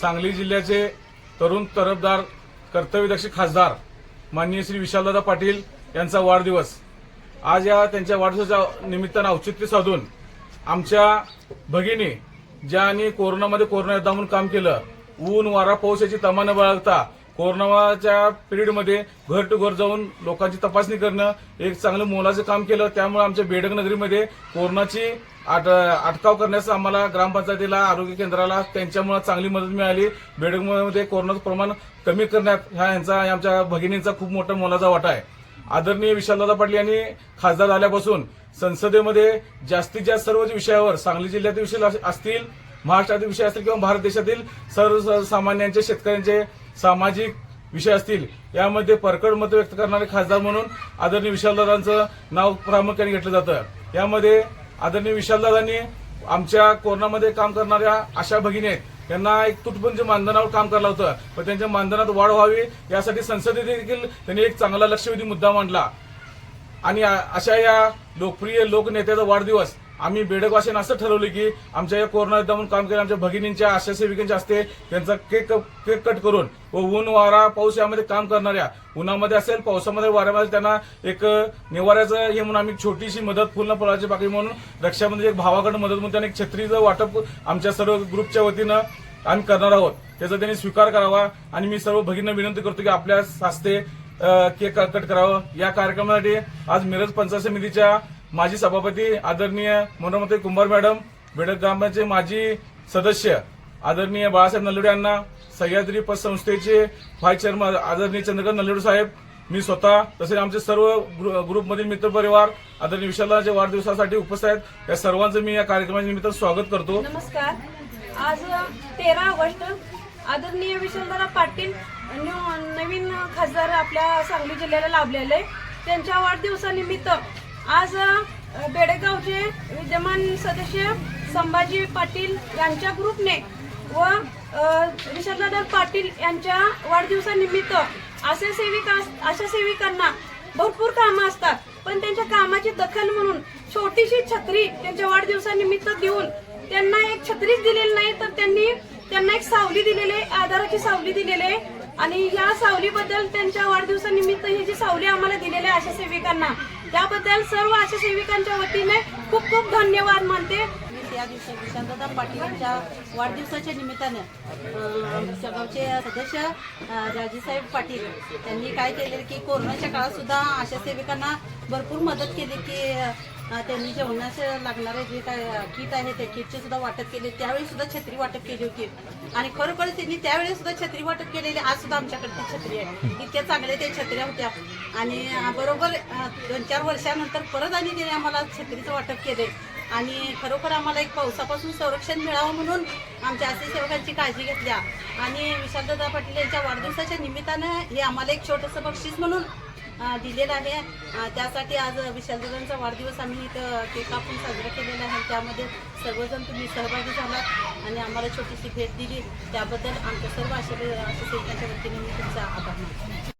सांगली जिल्ह्याचे तरुण तरफदार कर्तव्यदक्ष खासदार माननीय श्री विशालदादा पाटील यांचा वाढदिवस. आज या त्यांच्या वाढदिवसाच्या निमित्तानं औचित्य साधून आमच्या भगिनी ज्यांनी कोरोनामध्ये कोरोना योद्धा म्हणून काम केलं ऊन वारा पाऊस याची तमा न बाळगता कोरोनाच्या पिरियडमध्ये घर टू घर जाऊन लोकांची तपासणी करणं एक चांगलं मोलाचं काम केलं त्यामुळे आमच्या बेडक नगरीमध्ये कोरोनाची आट अटकाव करण्याचं आम्हाला ग्रामपंचायतीला आरोग्य केंद्राला त्यांच्यामुळे चांगली मदत मिळाली. बेडकमध्ये कोरोनाचं प्रमाण कमी करण्यात ह्या यांचा आमच्या भगिनींचा खूप मोठा मोलाचा वाटा आहे. आदरणीय विशालदादा पाटील यांनी खासदार झाल्यापासून संसदेमध्ये जास्तीत जास्त सर्व विषयावर सांगली जिल्ह्यातील विषय असतील महाराष्ट्रातील विषय असतील किंवा भारत देशातील सर्वसामान्यांचे शेतकऱ्यांचे सामाजिक विषय असतील यामध्ये परकड मत व्यक्त करणारे खासदार म्हणून आदरणीय विशालदादांचं नाव प्रामुख्याने घेतलं जातं. यामध्ये आदरणीय विशालदादांनी आमच्या कोरोनामध्ये काम करणाऱ्या आशा भगिनी आहेत. त्यांना एक तुटपुंज मानधनावर काम करायला होतं. पण त्यांच्या मानधनात वाढ व्हावी यासाठी संसदेत देखील त्यांनी एक चांगला लक्षवेधी मुद्दा मांडला. आणि अशा या लोकप्रिय लोकनेत्याचा वाढदिवस आम्ही बेडकवासीनं असं ठरवलं की आमच्या या कोरोना दमून काम केलं आमच्या भगिनींच्या आशा सेविकांच्या असते त्यांचा केक केक कट करून व ऊन वारा पाऊस यामध्ये काम करणाऱ्या उन्हामध्ये असेल पावसामध्ये वाऱ्यामध्ये त्यांना एक निवाऱ्याचं हे म्हणून आम्ही छोटीशी मदत पूर्ण फळाची पाकळी म्हणून रक्षाबंधन एक भावाकडे मदत म्हणून त्यांना एक छत्रीचं वाटप आमच्या सर्व ग्रुपच्या वतीनं आम्ही करणार आहोत. त्याचा त्यांनी स्वीकार करावा आणि मी सर्व भगिनींना विनंती करतो की आपल्या हस्ते केक कट करावं. या कार्यक्रमासाठी आज मिरज पंचायत समितीच्या माजी सभापती आदरणीय मनोमती कुंभार मॅडम बेडक ग्रामाचे माजी सदस्य आदरणीय बाळासाहेब नल्लोडे यांना सह्याद्री पतसंस्थेचे व्हाईस चेअरमन आदरणीय चंद्रकांत नल्लोडे साहेब मी स्वतः तसेच आमचे सर्व ग्रु- ग्रुपमधील मित्रपरिवार आदरणीय विशालाच्या वाढदिवसासाठी उपस्थित आहेत. या सर्वांचं मी या कार्यक्रमाच्या निमित्त स्वागत करतो. नमस्कार. आज तेरा ऑगस्ट आदरणीय विशालदारा पाटील नवीन खासदार आपल्या सांगली जिल्ह्याला लाभलेले त्यांच्या वाढदिवसानिमित्त आज बेडेगावचे बेडगावचे विद्यमान सदस्य संभाजी पाटील यांच्या ग्रुपने व विशालदादा पाटील यांच्या वाढदिवसानिमित्त असे सेविका अशा सेविकांना भरपूर कामं असतात. पण त्यांच्या कामाची दखल म्हणून छोटीशी छत्री त्यांच्या वाढदिवसानिमित्त देऊन त्यांना एक छत्रीच दिलेली नाही तर त्यांनी त्यांना एक सावली दिलेली आहे आधाराची सावली दिलेली आहे. आणि या सावलीबद्दल त्यांच्या वाढदिवसानिमित्त ही जी सावली आम्हाला दिलेली आहे आशा सेविकांना त्याबद्दल सर्व आशा सेविकांच्या वतीने खूप खूप धन्यवाद मानते. त्या दिवशी विशांतदा पाटील यांच्या वाढदिवसाच्या निमित्तानं आमच्या गावचे सदस्य राजेसाहेब पाटील त्यांनी काय केले की कोरोनाच्या काळात सुद्धा आशा सेविकांना भरपूर मदत केली की त्यांनी जेवणाचं लागणारे जे काय किट आहे त्या किटचे सुद्धा वाटप केले. त्यावेळी सुद्धा छत्री वाटप केली होती. आणि खरोखर त्यांनी त्यावेळी सुद्धा छत्री वाटप केलेली आज सुद्धा आमच्याकडे ती छत्री आहे. इतक्या चांगल्या त्या छत्र्या होत्या. आणि बरोबर दोन चार वर्षानंतर परत आणि त्यांनी आम्हाला छत्रीचं वाटप केले आणि खरोखर आम्हाला एक पावसापासून संरक्षण मिळावं म्हणून आमच्या आशा सेवकांची काळजी घेतल्या. आणि विशालदादा पाटील यांच्या वाढदिवसाच्या निमित्तानं हे आम्हाला एक छोटंसं बक्षीस म्हणून दिलेलं आहे. त्यासाठी आज विशालदादांचा वाढदिवस आम्ही इथं केक कापून साजरा केलेला आहे. त्यामध्ये सर्वजण तुम्ही सहभागी झालात आणि आम्हाला छोटीशी भेट दिली. त्याबद्दल आमच्या सर्व आशा आशा सेवकांच्या वतीने मी तुमचा आभार मानतो.